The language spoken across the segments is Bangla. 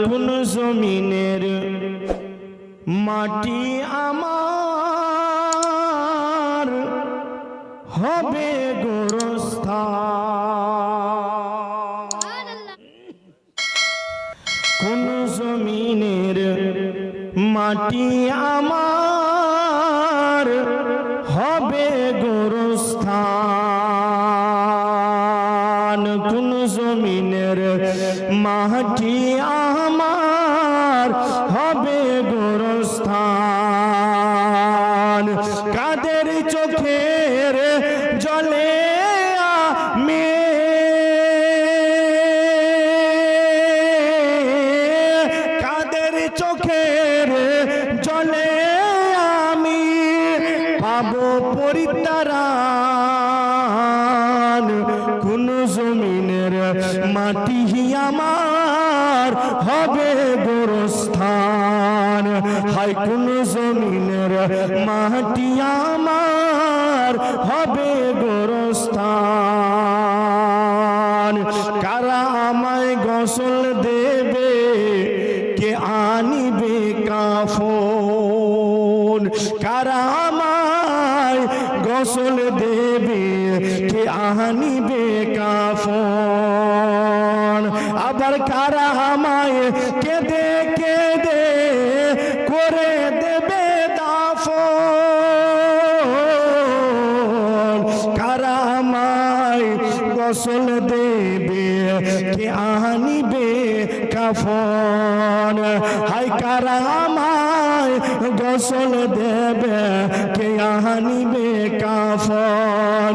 কোন জমিনের মাটি আমার হবে গোরস্থান। কোন জমিনের মাটি আমার হবে গোরস্থান। কোন জমিনের মাটি জলে আমি কাদের চোখের জলে আমি পাবো পরিতারান কোন জমিনের মাটি আমার হবে গোরস্থান? হাই কোন জমিনের মাটি আমার হবে গোরস্থান। কারা আমায় গোসল দেবে? কে আনিবে কাফন? কারা আমায় গোসল দেবে? কে আনিবে দেবে কে আনিবে কাফন? হাই কারামায় গোসল দেবে কে আনিবে কাফন?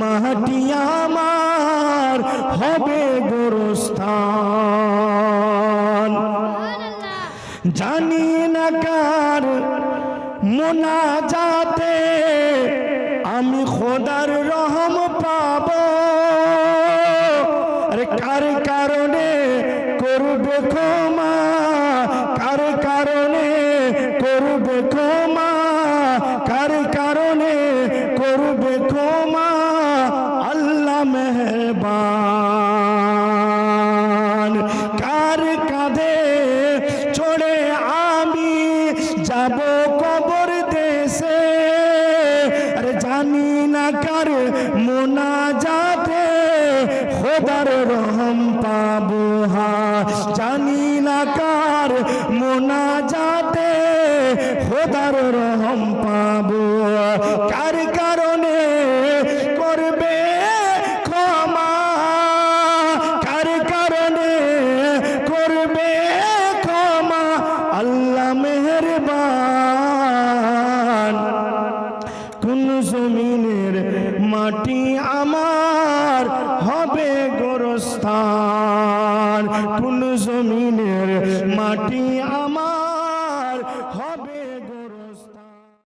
মাটি আমার হবে গোরস্থান। জানি না কার মোনা যাতে আমি খোদার রহম পাব। আরে কার কারণে করবে ক্ষমা? কার কারণে করবে ক্ষমা? মেহরবান। কার কাঁধে চড়ে আমি যাব কবর দেশে? আরে জানি না কার মোনা যাতে খোদার রহম পাবো, হা। জানি না কার মোনা যাতে খোদার রহম মাটি আমার হবে গোরস্থান। কোন জমিনের মাটি আমার